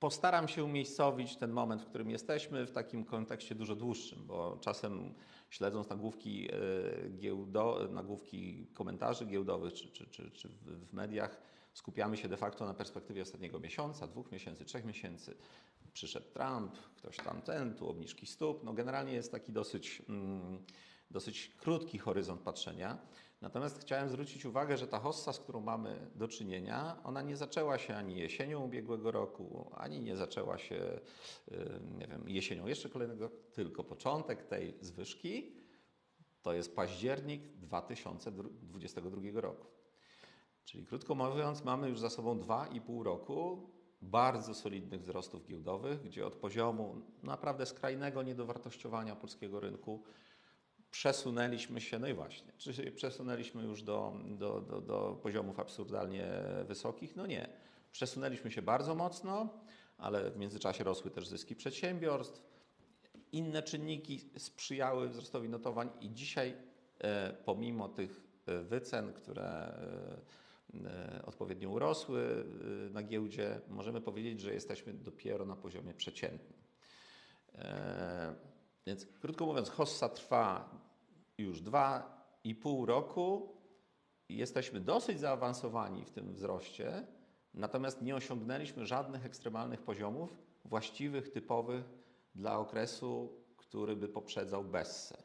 Postaram się umiejscowić ten moment, w którym jesteśmy, w takim kontekście dużo dłuższym, bo czasem śledząc nagłówki, e, giełdo, nagłówki komentarzy giełdowych czy, czy, czy, czy w, mediach, skupiamy się de facto na perspektywie ostatniego miesiąca, dwóch miesięcy, trzech miesięcy. Przyszedł Trump, ktoś tam ten, tu obniżki stóp. No generalnie jest taki dosyć, mm, dosyć krótki horyzont patrzenia. Natomiast chciałem zwrócić uwagę, że ta hossa, z którą mamy do czynienia, ona nie zaczęła się ani jesienią ubiegłego roku, ani nie zaczęła się nie wiem, jesienią jeszcze kolejnego, tylko początek tej zwyżki to jest październik 2022 roku. Czyli krótko mówiąc, mamy już za sobą 2,5 roku bardzo solidnych wzrostów giełdowych, gdzie od poziomu naprawdę skrajnego niedowartościowania polskiego rynku przesunęliśmy się, no i właśnie, czy się przesunęliśmy już do, do, do, do poziomów absurdalnie wysokich? No nie. Przesunęliśmy się bardzo mocno, ale w międzyczasie rosły też zyski przedsiębiorstw. Inne czynniki sprzyjały wzrostowi notowań i dzisiaj, e, pomimo tych e, wycen, które e, odpowiednio urosły na giełdzie, możemy powiedzieć, że jesteśmy dopiero na poziomie przeciętnym. Więc krótko mówiąc, hossa trwa już dwa i pół roku. Jesteśmy dosyć zaawansowani w tym wzroście, natomiast nie osiągnęliśmy żadnych ekstremalnych poziomów właściwych, typowych dla okresu, który by poprzedzał Bessę.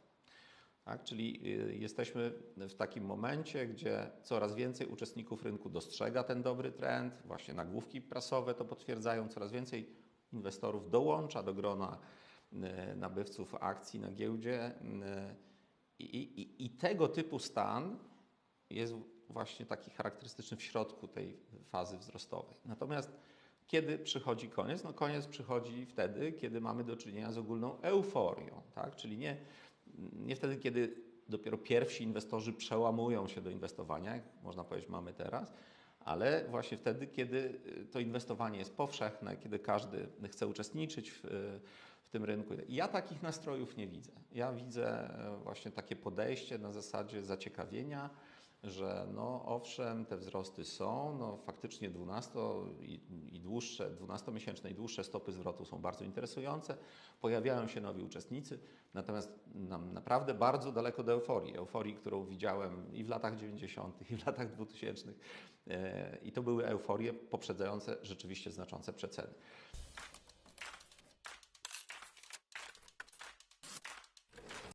Tak? Czyli y, jesteśmy w takim momencie, gdzie coraz więcej uczestników rynku dostrzega ten dobry trend, właśnie nagłówki prasowe to potwierdzają, coraz więcej inwestorów dołącza do grona nabywców akcji na giełdzie. y, I, i, I tego typu stan jest właśnie taki charakterystyczny w środku tej fazy wzrostowej. Natomiast kiedy przychodzi koniec? No koniec przychodzi wtedy, kiedy mamy do czynienia z ogólną euforią, tak? czyli nie, nie wtedy, kiedy dopiero pierwsi inwestorzy przełamują się do inwestowania, jak można powiedzieć mamy teraz, ale właśnie wtedy, kiedy y, to inwestowanie jest powszechne, kiedy każdy chce uczestniczyć y, w tym rynku. Ja takich nastrojów nie widzę. Ja widzę e, właśnie takie podejście na zasadzie zaciekawienia, że no owszem, te wzrosty są, no faktycznie 12 i, i dłuższe, 12-miesięczne i dłuższe stopy zwrotu są bardzo interesujące, pojawiają się nowi uczestnicy, natomiast nam naprawdę bardzo daleko do euforii, euforii, którą widziałem i w latach 90. i w latach 2000 e, i to były euforie poprzedzające rzeczywiście znaczące przeceny.